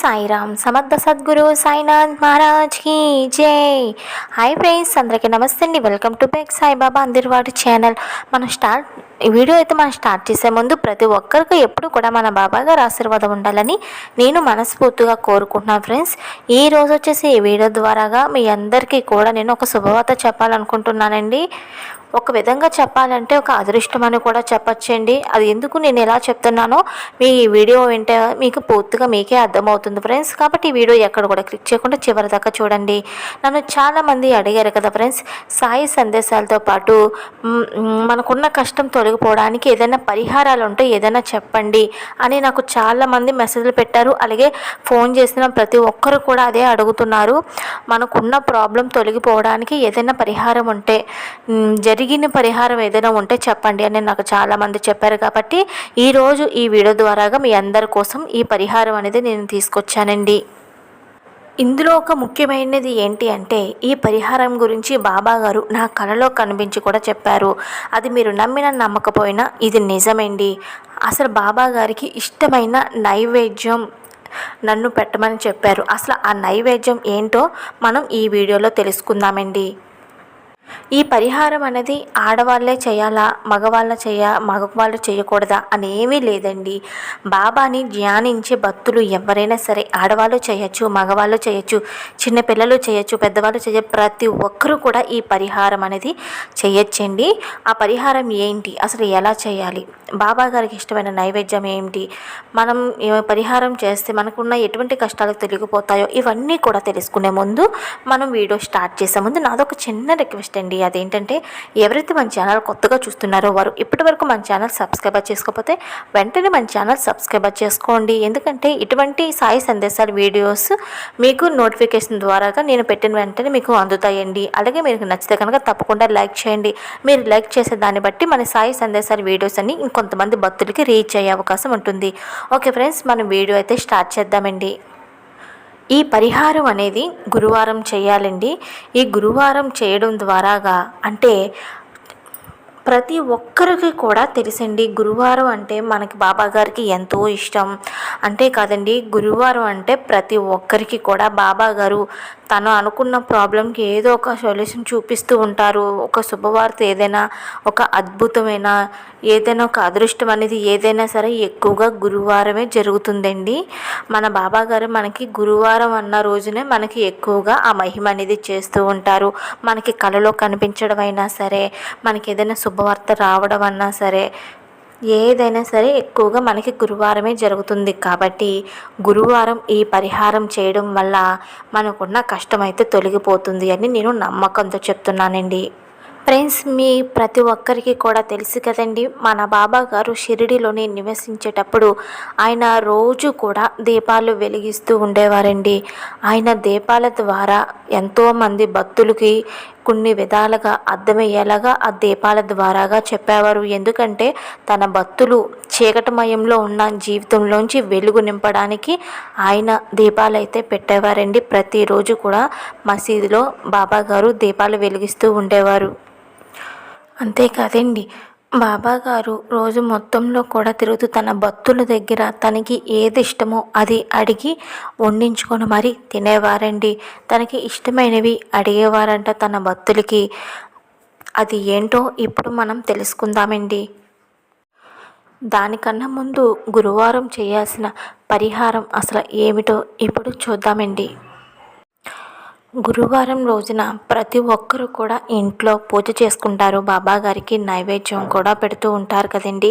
సాయిరామ్ సమర్థ సద్గురు సాయినాథ్ మహారాజ్కి జై. హాయ్ ఫ్రెండ్స్ అందరికీ నమస్తే అండి. వెల్కమ్ టు బెక్ సాయిబాబా అందరివాడి ఛానల్. మనం స్టార్ట్ ఈ వీడియో అయితే మనం స్టార్ట్ చేసే ముందు ప్రతి ఒక్కరికి ఎప్పుడు కూడా మన బాబా గారు ఆశీర్వాదం ఉండాలని నేను మనస్ఫూర్తిగా కోరుకుంటున్నాను ఫ్రెండ్స్. ఈ రోజు వచ్చేసి ఈ వీడియో ద్వారాగా మీ అందరికీ కూడా నేను ఒక శుభవార్త చెప్పాలనుకుంటున్నానండి. ఒక విధంగా చెప్పాలంటే ఒక అదృష్టం అని కూడా చెప్పచ్చండి. అది ఎందుకు నేను ఎలా చెప్తున్నానో మీ ఈ వీడియో వింటే మీకు పూర్తిగా మీకే అర్థమవుతుంది ఫ్రెండ్స్. కాబట్టి ఈ వీడియో ఎక్కడ కూడా క్లిక్ చేయకుండా చివరి దాకా చూడండి. నన్ను చాలామంది అడిగారు కదా ఫ్రెండ్స్ సాయి సందేశాలతో పాటు మనకున్న కష్టం తొలగిపోవడానికి ఏదైనా పరిహారాలు ఉంటే ఏదైనా చెప్పండి అని నాకు చాలామంది మెసేజ్లు పెట్టారు. అలాగే ఫోన్ చేసిన ప్రతి ఒక్కరు కూడా అదే అడుగుతున్నారు. మనకున్న ప్రాబ్లం తొలగిపోవడానికి ఏదైనా పరిహారం ఉంటే జరి జరిగిన పరిహారం ఏదైనా ఉంటే చెప్పండి అని నాకు చాలామంది చెప్పారు కాబట్టి ఈరోజు ఈ వీడియో ద్వారాగా మీ అందరి కోసం ఈ పరిహారం అనేది నేను తీసుకొచ్చానండి. ఇందులో ఒక ముఖ్యమైనది ఏంటి అంటే ఈ పరిహారం గురించి బాబా గారు నా కలలో కనిపించి కూడా చెప్పారు. అది మీరు నమ్మిన నమ్మకపోయినా ఇది నిజమండి. అసలు బాబా గారికి ఇష్టమైన నైవేద్యం నన్ను పెట్టమని చెప్పారు. అసలు ఆ నైవేద్యం ఏంటో మనం ఈ వీడియోలో తెలుసుకుందామండి. ఈ పరిహారం అనేది ఆడవాళ్ళే చేయాలా మగవాళ్ళ చేయ మగవాళ్ళు చేయకూడదా అని ఏమీ లేదండి. బాబాని ధ్యానించే భక్తులు ఎవరైనా సరే ఆడవాళ్ళు చేయొచ్చు మగవాళ్ళు చేయొచ్చు చిన్నపిల్లలు చేయొచ్చు పెద్దవాళ్ళు చేయ ప్రతి ఒక్కరూ కూడా ఈ పరిహారం అనేది చేయొచ్చండి. ఆ పరిహారం ఏంటి? అసలు ఎలా చేయాలి? బాబా గారికి ఇష్టమైన నైవేద్యం ఏంటి? మనం పరిహారం చేస్తే మనకున్న ఎటువంటి కష్టాలు తొలగిపోతాయో ఇవన్నీ కూడా తెలుసుకునే ముందు మనం వీడియో స్టార్ట్ చేసే ముందు నాదొక చిన్న రిక్వెస్ట్ అండి. అదేంటంటే ఎవరైతే మన ఛానల్ కొత్తగా చూస్తున్నారో వారు ఇప్పటివరకు మన ఛానల్ సబ్స్క్రైబర్ చేసుకోకపోతే వెంటనే మన ఛానల్ సబ్స్క్రైబర్ చేసుకోండి. ఎందుకంటే ఇటువంటి సాయి సందేశాల వీడియోస్ మీకు నోటిఫికేషన్ ద్వారాగా నేను పెట్టిన వెంటనే మీకు అందుతాయండి. అలాగే మీకు నచ్చితే కనుక తప్పకుండా లైక్ చేయండి. మీరు లైక్ చేసే దాన్ని బట్టి మన సాయి సందేశాల వీడియోస్ అన్ని ఇంకొంతమంది భక్తులకి రీచ్ అయ్యే అవకాశం ఉంటుంది. ఓకే ఫ్రెండ్స్ మనం వీడియో అయితే స్టార్ట్ చేద్దామండి. ఈ పరిహారం అనేది గురువారం చేయాలండి. ఈ గురువారం చేయడం ద్వారాగా అంటే ప్రతి ఒక్కరికి కూడా తెలుసండి గురువారం అంటే మనకి బాబా గారికి ఎంతో ఇష్టం. అంటే కాదండి గురువారం అంటే ప్రతి ఒక్కరికి కూడా బాబాగారు తను అనుకున్న ప్రాబ్లంకి ఏదో ఒక సొల్యూషన్ చూపిస్తూ ఉంటారు. ఒక శుభవార్త ఏదైనా ఒక అద్భుతమైన ఏదైనా ఒక అదృష్టం అనేది ఏదైనా సరే ఎక్కువగా గురువారమే జరుగుతుందండి. మన బాబాగారు మనకి గురువారం అన్న రోజునే మనకి ఎక్కువగా ఆ మహిమ అనేది చేస్తూ ఉంటారు. మనకి కళలో కనిపించడం అయినా సరే మనకి ఏదైనా శుభవార్త రావడం అన్నా సరే ఏదైనా సరే ఎక్కువగా మనకి గురువారమే జరుగుతుంది కాబట్టి గురువారం ఈ పరిహారం చేయడం వల్ల మనకున్న కష్టమైతే తొలగిపోతుంది అని నేను నమ్మకంతో చెప్తున్నానండి. ఫ్రెండ్స్ మీ ప్రతి ఒక్కరికి కూడా తెలుసు కదండి మన బాబా గారు షిరిడిలోనే నివసించేటప్పుడు ఆయన రోజు కూడా దీపాలు వెలిగిస్తూ ఉండేవారండి. ఆయన దీపాల ద్వారా ఎంతోమంది భక్తులకి కొన్ని విధాలుగా అర్థమయ్యేలాగా ఆ దీపాల ద్వారాగా చెప్పేవారు. ఎందుకంటే తన భక్తులు చీకటమయంలో ఉన్న జీవితంలోంచి వెలుగు నింపడానికి ఆయన దీపాలు అయితే పెట్టేవారండి. ప్రతిరోజు కూడా మసీదులో బాబా గారు దీపాలు వెలిగిస్తూ ఉండేవారు. అంతేకాదండి. బాబా గారు రోజు మొత్తంలో కూడా తిరుగుతూ తన భక్తుల దగ్గర తనకి ఏది ఇష్టమో అది అడిగి వండించుకొని మరీ తినేవారండి. తనకి ఇష్టమైనవి అడిగేవారంట తన భక్తులకి అది ఏంటో ఇప్పుడు మనం తెలుసుకుందామండి. దానికన్నా ముందు గురువారం చేయాల్సిన పరిహారం అసలు ఏమిటో ఇప్పుడు చూద్దామండి. గురువారం రోజున ప్రతి ఒక్కరూ కూడా ఇంట్లో పూజ చేసుకుంటారు. బాబా గారికి నైవేద్యం కూడా పెడుతూ ఉంటారు కదండి.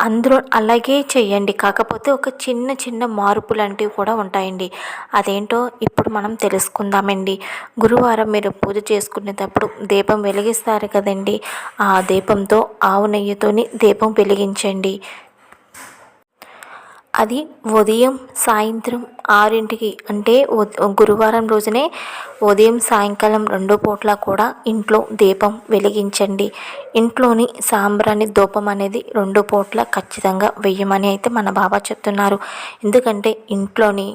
అందరూ అలాగే చేయండి. కాకపోతే ఒక చిన్న చిన్న మార్పులు లాంటివి కూడా ఉంటాయండి. అదేంటో ఇప్పుడు మనం తెలుసుకుందామండి. గురువారం మీరు పూజ చేసుకునేటప్పుడు దీపం వెలిగిస్తారు కదండి. ఆ దీపంతో ఆవు నెయ్యితోని దీపం వెలిగించండి. అది ఉదయం సాయంత్రం ఆరింటికి అంటే గురువారం రోజునే ఉదయం సాయంకాలం రెండు పూట్ల కూడా ఇంట్లో దీపం వెలిగించండి. ఇంట్లోని సాంబ్రాణి ధూపం అనేది రెండు పూట్ల ఖచ్చితంగా వెయ్యమని అయితే మన బాబా చెప్తున్నారు. ఎందుకంటే ఇంట్లోని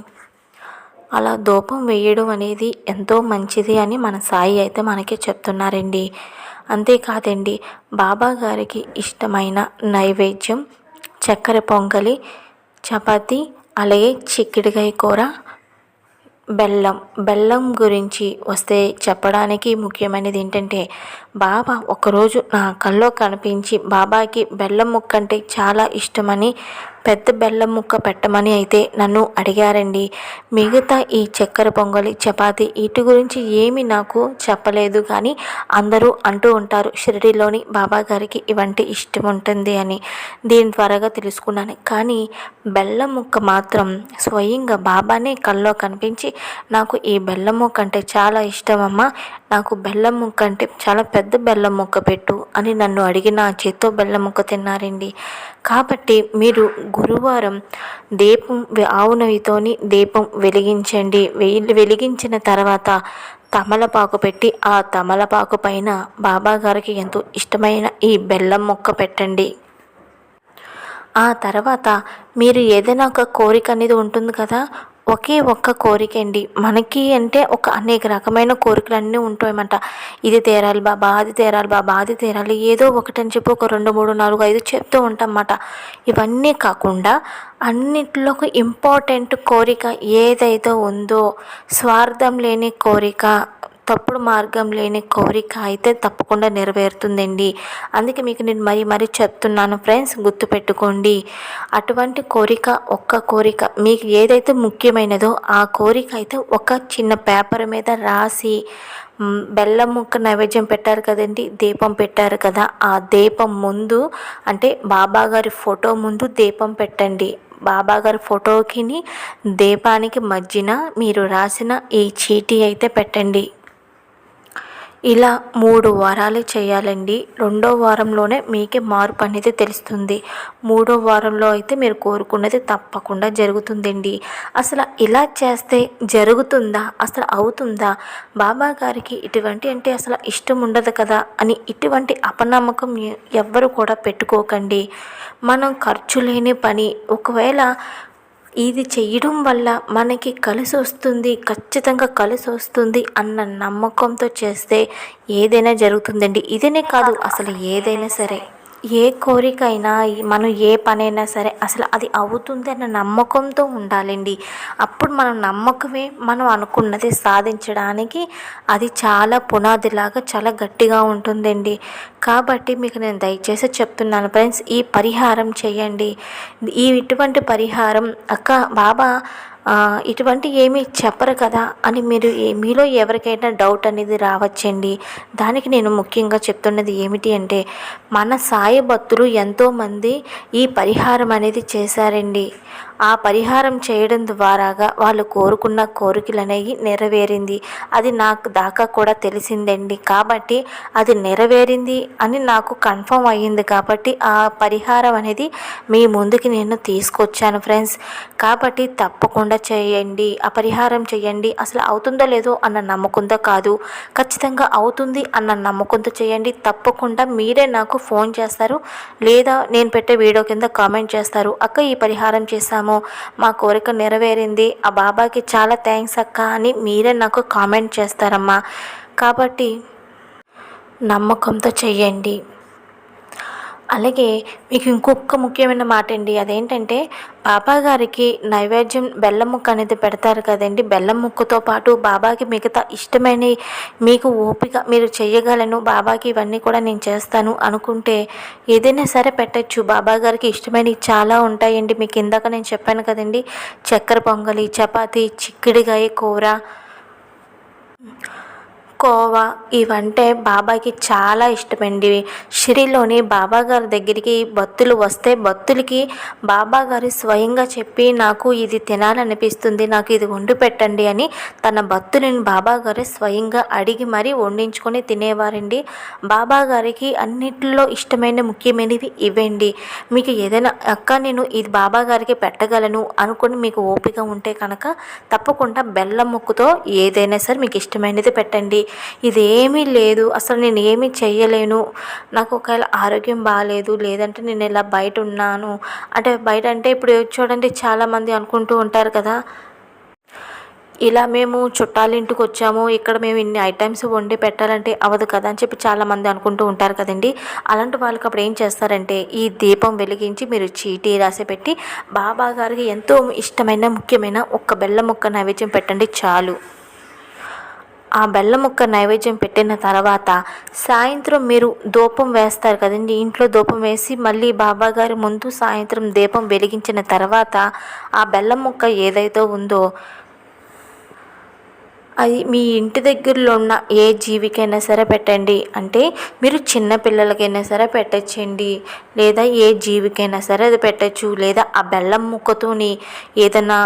అలా ధూపం వేయడం అనేది ఎంతో మంచిది అని మన సాయి అయితే మనకి చెప్తున్నారండి. అంతేకాదండి బాబా గారికి ఇష్టమైన నైవేద్యం చక్కెర పొంగలి చపాతి అలాగే చిక్కుడుకాయ కూర బెల్లం. బెల్లం గురించి వస్తే చెప్పడానికి ముఖ్యమైనది ఏంటంటే బాబా ఒకరోజు నా కల్లో కనిపించి బాబాకి బెల్లం ముక్క అంటే చాలా ఇష్టమని పెద్ద బెల్లం ముక్క పెట్టమని అయితే నన్ను అడిగారండి. మిగతా ఈ చక్కెర పొంగలి చపాతి వీటి గురించి ఏమి నాకు చెప్పలేదు కానీ అందరూ అంటూ ఉంటారు షిరిడిలోని బాబా గారికి ఇవంటి ఇష్టం ఉంటుంది అని. దీని త్వరగా తెలుసుకున్నాను. కానీ బెల్లం ముక్క మాత్రం స్వయంగా బాబానే కల్లో కనిపించి నాకు ఈ బెల్లం ముక్క అంటే చాలా ఇష్టం అమ్మ నాకు బెల్లం ముక్క అంటే చాలా పెద్ద పెద్ద బెల్లం ముక్క పెట్టు అని నన్ను అడిగి నా చేత్తో బెల్లం ముక్క తిన్నారండి. కాబట్టి మీరు గురువారం దీపం ఆవు నెయ్యితోని దీపం వెలిగించండి. వెలిగించిన తర్వాత తమలపాకు పెట్టి ఆ తమలపాకు పైన బాబాగారికి ఎంతో ఇష్టమైన ఈ బెల్లం మొక్క పెట్టండి. ఆ తర్వాత మీరు ఏదైనా ఒక కోరిక అనేది ఉంటుంది కదా ఒకే ఒక్క కోరిక అండి. మనకి అంటే ఒక అనేక రకమైన కోరికలు అన్నీ ఉంటాయన్నమాట ఇది తీరాలి బాబా అది తీరాలి బాబా అది తీరాలి ఏదో ఒకటి అని చెప్పి ఒక రెండు మూడు నాలుగు ఐదు చెప్తూ ఉంటాం అన్నమాట ఇవన్నీ కాకుండా అన్నిట్లో ఇంపార్టెంట్ కోరిక ఏదైతే ఉందో స్వార్థం లేని కోరిక తప్పుడు మార్గం లేని కోరిక అయితే తప్పకుండా నెరవేరుతుందండి. అందుకే మీకు నేను మరీ మరీ చెప్తున్నాను ఫ్రెండ్స్ గుర్తుపెట్టుకోండి. అటువంటి కోరిక ఒక్క కోరిక మీకు ఏదైతే ముఖ్యమైనదో ఆ కోరిక అయితే ఒక చిన్న పేపర్ మీద రాసి బెల్లం ముక్క నైవేద్యం పెట్టారు కదండి దీపం పెట్టారు కదా ఆ దీపం ముందు అంటే బాబా గారి ఫోటో ముందు దీపం పెట్టండి. బాబా గారి దీపానికి మధ్యన మీరు రాసిన ఈ చీటీ అయితే పెట్టండి. ఇలా మూడు వారాలు చేయాలండి. రెండో వారంలోనే మీకే మార్పు అనేది తెలుస్తుంది. మూడో వారంలో అయితే మీరు కోరుకున్నది తప్పకుండా జరుగుతుందండి. అసలు ఇలా చేస్తే జరుగుతుందా? అసలు అవుతుందా? బాబా గారికి ఇటువంటి అంటే అసలు ఇష్టం ఉండదు కదా అని ఇటువంటి అపనమ్మకం ఎవ్వరు కూడా పెట్టుకోకండి. మనం ఖర్చు లేని పని. ఒకవేళ ఇది చేయడం వల్ల మనకి కలిసి వస్తుంది ఖచ్చితంగా కలిసి వస్తుంది అన్న నమ్మకంతో చేస్తే ఏదైనా జరుగుతుందండి. ఇదనే కాదు అసలు ఏదైనా సరే. ఏ కోరిక అయినా మనం ఏ పనైనా సరే అసలు అది అవుతుంది అన్న నమ్మకంతో ఉండాలండి. అప్పుడు మనం నమ్మకమే మనం అనుకున్నది సాధించడానికి అది చాలా పునాదిలాగా చాలా గట్టిగా ఉంటుందండి. కాబట్టి మీకు నేను దయచేసి చెప్తున్నాను ఫ్రెండ్స్ ఈ పరిహారం చేయండి. ఈ ఇటువంటి పరిహారం అక్క బాబా ఇటువంటి ఏమీ చెప్పరు కదా అని మీరు మీలో ఎవరికైనా డౌట్ అనేది రావచ్చండి. దానికి నేను ముఖ్యంగా చెప్తున్నది ఏమిటి అంటే మన సాయభక్తులు ఎంతోమంది ఈ పరిహారం అనేది చేశారండి. ఆ పరిహారం చేయడం ద్వారాగా వాళ్ళు కోరుకున్న కోరికలు అనేవి నెరవేరింది. అది నాకు దాకా కూడా తెలిసిందండి. కాబట్టి అది నెరవేరింది అని నాకు కన్ఫర్మ్ అయ్యింది. కాబట్టి ఆ పరిహారం అనేది మీ ముందుకి నేను తీసుకొచ్చాను ఫ్రెండ్స్. కాబట్టి తప్పకుండా చేయండి. ఆ పరిహారం చేయండి. అసలు అవుతుందో లేదో అన్న నమ్మకంతో కాదు. ఖచ్చితంగా అవుతుంది అన్న నమ్మకంతో చేయండి. తప్పకుండా మీరే నాకు ఫోన్ చేస్తారు. లేదా నేను పెట్టే వీడియో కింద కామెంట్ చేస్తారు. అక్క ఈ పరిహారం చేశాము. చేశాము మా కోరిక నెరవేరింది. ఆ బాబాకి చాలా థ్యాంక్స్ అక్క అని మీరే నాకు కామెంట్ చేస్తారమ్మా. కాబట్టి నమ్మకంతో చెయ్యండి. అలాగే మీకు ఇంకొక ముఖ్యమైన మాట అండి అదేంటంటే బాబా గారికి నైవేద్యం బెల్లం ముక్క అనేది పెడతారు కదండి. బెల్లం ముక్కతో పాటు బాబాకి మిగతా ఇష్టమైన మీకు ఓపిక మీరు చేయగలను బాబాకి ఇవన్నీ కూడా నేను చేస్తాను అనుకుంటే ఏదైనా సరే పెట్టచ్చు. బాబా గారికి ఇష్టమైనవి చాలా ఉంటాయండి. మీకు ఇందాక నేను చెప్పాను కదండి చక్కెర పొంగలి చపాతీ చిక్కిడిగాయ కూర. కోవా ఇవంటే బాబాకి చాలా ఇష్టమండి. షిరిలోని బాబా గారి దగ్గరికి భక్తులు వస్తే భక్తులకి బాబా గారు స్వయంగా చెప్పి నాకు ఇది తినాలనిపిస్తుంది నాకు ఇది వండి పెట్టండి అని తన భక్తులని బాబా గారు స్వయంగా అడిగి మరీ వండించుకొని తినేవారండి. బాబా గారికి అన్నిటిలో ఇష్టమైన ముఖ్యమైనవి ఇవ్వండి మీకు ఏదైనా అక్క నేను ఇది బాబా గారికి పెట్టగలను అనుకుని మీకు ఓపిక ఉంటే కనుక తప్పకుండా బెల్లం ముక్కుతో ఏదైనా సరే మీకు ఇష్టమైనది పెట్టండి. ఇదేమీ లేదు. అసలు నేను ఏమీ చేయలేను నాకు ఒకవేళ ఆరోగ్యం బాగాలేదు లేదంటే నేను ఇలా బయట ఉన్నాను. అంటే బయట అంటే ఇప్పుడు చూడండి చాలామంది అనుకుంటూ ఉంటారు కదా. ఇలా మేము చుట్టాల ఇంటికి వచ్చాము. ఇక్కడ మేము ఇన్ని ఐటమ్స్ వండి పెట్టాలంటే అవ్వదు కదా అని చెప్పి చాలామంది అనుకుంటూ ఉంటారు కదండి. అలాంటి వాళ్ళకి అప్పుడు ఏం చేస్తారంటే ఈ దీపం వెలిగించి మీరు చీటీ రాసి పెట్టి బాబా గారికి ఎంతో ఇష్టమైన ముఖ్యమైన ఒక్క బెల్లం ముక్క నైవేద్యం పెట్టండి చాలు. ఆ బెల్లం ముక్క నైవేద్యం పెట్టిన తర్వాత సాయంత్రం మీరు ధూపం వేస్తారు కదండి. ఇంట్లో ధూపం వేసి మళ్ళీ బాబా గారి ముందు సాయంత్రం దీపం వెలిగించిన తర్వాత ఆ బెల్లం ముక్క ఏదైతే ఉందో అది మీ ఇంటి దగ్గరలో ఉన్న ఏ జీవికైనా సరే పెట్టండి. అంటే మీరు చిన్న పిల్లలకైనా సరే పెట్టచ్చండి. లేదా ఏ జీవికైనా సరే అది పెట్టచ్చు. లేదా ఆ బెల్లం ముక్కతోని ఏదైనా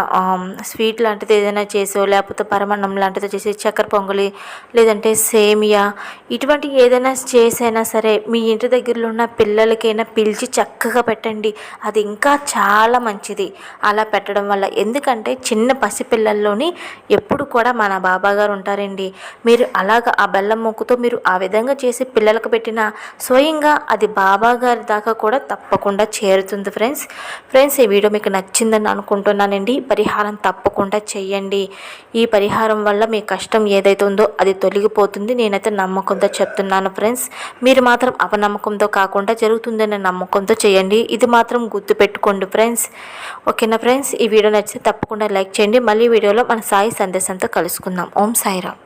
స్వీట్ లాంటిది ఏదైనా చేసో లేకపోతే పరమాన్నం లాంటిది చేసి చక్కెర పొంగలి లేదంటే సేమియా ఇటువంటి ఏదైనా చేసైనా సరే మీ ఇంటి దగ్గరలో ఉన్న పిల్లలకైనా పిలిచి చక్కగా పెట్టండి. అది ఇంకా చాలా మంచిది. అలా పెట్టడం వల్ల. ఎందుకంటే చిన్న పసిపిల్లల్లోని ఎప్పుడు కూడా మన బాబు బాబాగారు ఉంటారండి. మీరు అలాగ ఆ బెల్లం మొక్కుతో మీరు ఆ విధంగా చేసి పిల్లలకు పెట్టిన స్వయంగా అది బాబా గారి దాకా కూడా తప్పకుండా చేరుతుంది ఫ్రెండ్స్. ఫ్రెండ్స్ ఈ వీడియో మీకు నచ్చిందని అనుకుంటున్నానండి. పరిహారం తప్పకుండా చేయండి ఈ పరిహారం వల్ల మీ కష్టం ఏదైతే ఉందో అది తొలగిపోతుంది. నేనైతే నమ్మకంతో చెప్తున్నాను ఫ్రెండ్స్. మీరు మాత్రం అపనమ్మకంతో కాకుండా జరుగుతుందనే నమ్మకంతో చేయండి. ఇది మాత్రం గుర్తుపెట్టుకోండి ఫ్రెండ్స్. ఓకేనా ఫ్రెండ్స్? ఈ వీడియో నచ్చితే తప్పకుండా లైక్ చేయండి. మళ్ళీ వీడియోలో మన సాయి సందేశంతో కలుసుకుందాం. ఓం సాయిరామ్